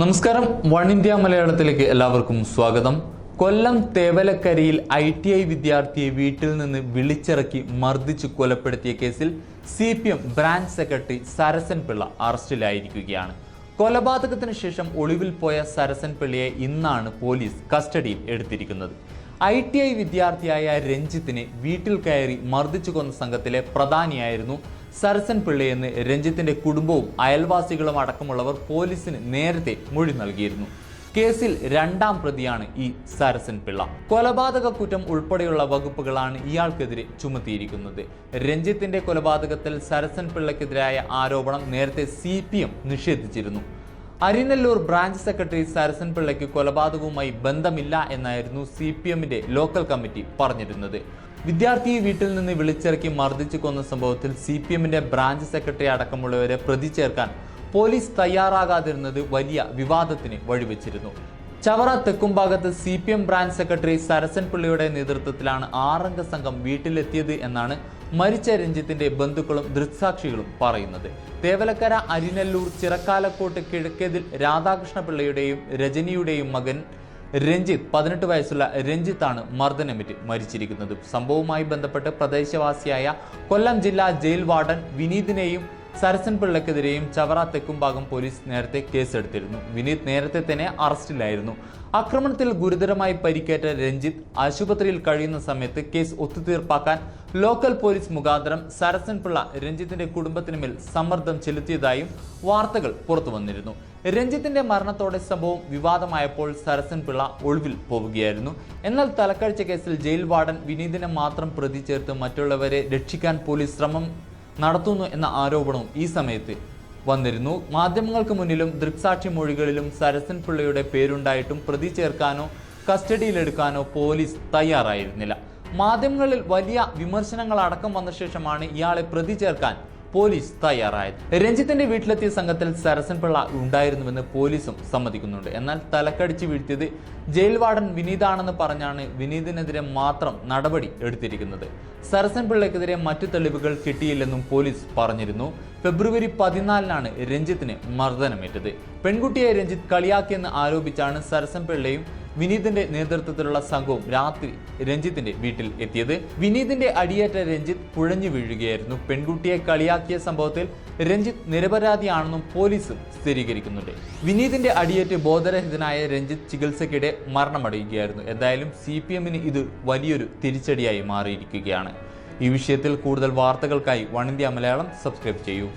നമസ്കാരം. One India മലയാളത്തിലേക്ക് എല്ലാവർക്കും സ്വാഗതം. കൊല്ലം തേവലക്കരയിൽ ഐ ടി ഐ വിദ്യാർത്ഥിയെ വീട്ടിൽ നിന്ന് വിളിച്ചിറക്കി മർദ്ദിച്ചു കൊലപ്പെടുത്തിയ കേസിൽ C P M branch secretary Sarasan Pillai അറസ്റ്റിലായിരിക്കുകയാണ്. കൊലപാതകത്തിന് ശേഷം ഒളിവിൽ പോയ സരസൻ പിള്ളയെ ഇന്നാണ് പോലീസ് കസ്റ്റഡിയിൽ എടുത്തിരിക്കുന്നത്. ഐ ടി ഐ വിദ്യാർത്ഥിയായ രഞ്ജിത്തിനെ വീട്ടിൽ കയറി മർദ്ദിച്ചു കൊന്ന സംഘത്തിലെ പ്രധാനിയായിരുന്നു സരസൻ പിള്ളയെന്ന് രഞ്ജിത്തിന്റെ കുടുംബവും അയൽവാസികളും അടക്കമുള്ളവർ പോലീസിന് നേരത്തെ മൊഴി നൽകിയിരുന്നു. കേസിൽ രണ്ടാം പ്രതിയാണ് ഈ സരസൻ പിള്ള. കൊലപാതക കുറ്റം ഉൾപ്പെടെയുള്ള വകുപ്പുകളാണ് ഇയാൾക്കെതിരെ ചുമത്തിയിരിക്കുന്നത്. രഞ്ജിത്തിന്റെ കൊലപാതകത്തിൽ സരസൻ പിള്ളയ്ക്കെതിരായ ആരോപണം നേരത്തെ സി നിഷേധിച്ചിരുന്നു. അരിനെല്ലൂർ ബ്രാഞ്ച് സെക്രട്ടറി സരസൻ പിള്ളയ്ക്ക് കൊലപാതകവുമായി ബന്ധമില്ല എന്നായിരുന്നു സി പി എമ്മിന്റെ ലോക്കൽ കമ്മിറ്റി പറഞ്ഞിരുന്നത്. വിദ്യാർത്ഥിയെ വീട്ടിൽ നിന്ന് വിളിച്ചിറക്കി മർദ്ദിച്ചു കൊന്ന സംഭവത്തിൽ സി പി എമ്മിന്റെ ബ്രാഞ്ച് സെക്രട്ടറി അടക്കമുള്ളവരെ പ്രതി ചേർക്കാൻ പോലീസ് തയ്യാറാകാതിരുന്നത് വലിയ വിവാദത്തിന് വഴിവെച്ചിരുന്നു. Chavara തെക്കുംഭാഗത്ത് C P M branch secretary Sarasan പിള്ളയുടെ നേതൃത്വത്തിലാണ് ആറംഗ സംഘം വീട്ടിലെത്തിയത് എന്നാണ് മരിച്ച രഞ്ജിത്തിന്റെ ബന്ധുക്കളും ദൃക്സാക്ഷികളും പറയുന്നത്. തേവലക്കര അരിനല്ലൂർ ചിറക്കാലക്കോട്ട് കിഴക്കേതിൽ രാധാകൃഷ്ണ പിള്ളയുടെയും രജനിയുടെയും മകൻ രഞ്ജിത്ത് പതിനെട്ട് വയസ്സുള്ള രഞ്ജിത്താണ് മർദ്ദനമേറ്റ് മരിച്ചിരിക്കുന്നത്. സംഭവവുമായി ബന്ധപ്പെട്ട് പ്രദേശവാസിയായ കൊല്ലം ജില്ലാ ജയിൽ വാർഡൻ വിനീതിനെയും സരസൻ പിള്ളക്കെതിരെയും ചവറ തെക്കുംഭാഗം പോലീസ് നേരത്തെ കേസെടുത്തിരുന്നു. വിനീത് നേരത്തെ തന്നെ അറസ്റ്റിലായിരുന്നു. ആക്രമണത്തിൽ ഗുരുതരമായി പരിക്കേറ്റ രഞ്ജിത്ത് ആശുപത്രിയിൽ കഴിയുന്ന സമയത്ത് കേസ് ഒത്തുതീർപ്പാക്കാൻ ലോക്കൽ പോലീസ് മുഖാന്തരം സരസൻ പിള്ള രഞ്ജിത്തിന്റെ കുടുംബത്തിന് മേൽ സമ്മർദ്ദം ചെലുത്തിയതായും വാർത്തകൾ പുറത്തു വന്നിരുന്നു രഞ്ജിത്തിന്റെ മരണത്തോടെ സംഭവം വിവാദമായപ്പോൾ സരസൻ പിള്ള ഒളിവിൽ പോവുകയായിരുന്നു. എന്നാൽ തലക്കഴിച്ച കേസിൽ ജയിൽ വാർഡൻ വിനീതിനെ മാത്രം പ്രതി ചേർത്ത് മറ്റുള്ളവരെ രക്ഷിക്കാൻ പോലീസ് ശ്രമം നടത്തുന്നു എന്ന ആരോപണവും ഈ സമയത്ത് വന്നിരുന്നു. മാധ്യമങ്ങൾക്ക് മുന്നിലും ദൃക്സാക്ഷി മൊഴികളിലും സരസൻ പിള്ളയുടെ പേരുണ്ടായിട്ടും പ്രതി ചേർക്കാനോ കസ്റ്റഡിയിലെടുക്കാനോ പോലീസ് തയ്യാറായിരുന്നില്ല. മാധ്യമങ്ങളിൽ വലിയ വിമർശനങ്ങൾ അടക്കം വന്ന ശേഷമാണ് ഇയാളെ പ്രതി ചേർക്കാൻ പോലീസ് തയ്യാറായത് രഞ്ജിത്തിന്റെ വീട്ടിലെത്തിയ സംഘത്തിൽ സരസൻ പിള്ള ഉണ്ടായിരുന്നുവെന്ന് പോലീസും സമ്മതിക്കുന്നുണ്ട്. എന്നാൽ തലക്കടിച്ച് വീഴ്ത്തിയത് ജയിൽ വാർഡൻ വിനീതാണെന്ന് പറഞ്ഞാണ് വിനീതിനെതിരെ മാത്രം നടപടി എടുത്തിരിക്കുന്നത്. സരസൻ പിള്ളയ്ക്കെതിരെ മറ്റു തെളിവുകൾ കിട്ടിയില്ലെന്നും പോലീസ് പറഞ്ഞിരുന്നു. ഫെബ്രുവരി പതിനാലിനാണ് രഞ്ജിത്തിന് മർദ്ദനമേറ്റത്. പെൺകുട്ടിയെ രഞ്ജിത്ത് കളിയാക്കിയെന്ന് ആരോപിച്ചാണ് സരസൻ പിള്ളയും വിനീതിന്റെ നേതൃത്വത്തിലുള്ള സംഘവും രാത്രി രഞ്ജിത്തിന്റെ വീട്ടിൽ എത്തിയത്. വിനീതിന്റെ അടിയേറ്റ രഞ്ജിത്ത് പുഴഞ്ഞു വീഴുകയായിരുന്നു. പെൺകുട്ടിയെ കളിയാക്കിയ സംഭവത്തിൽ രഞ്ജിത്ത് നിരപരാധിയാണെന്നും പോലീസും സ്ഥിരീകരിക്കുന്നുണ്ട്. വിനീതിന്റെ അടിയേറ്റ് ബോധരഹിതനായ രഞ്ജിത്ത് ചികിത്സയ്ക്കിടെ മരണമടയുകയായിരുന്നു. എന്തായാലും സി പി എമ്മിന് ഇത് വലിയൊരു തിരിച്ചടിയായി മാറിയിരിക്കുകയാണ്. ഈ വിഷയത്തിൽ കൂടുതൽ വാർത്തകൾക്കായി വൺ ഇന്ത്യ മലയാളം സബ്സ്ക്രൈബ് ചെയ്യൂ.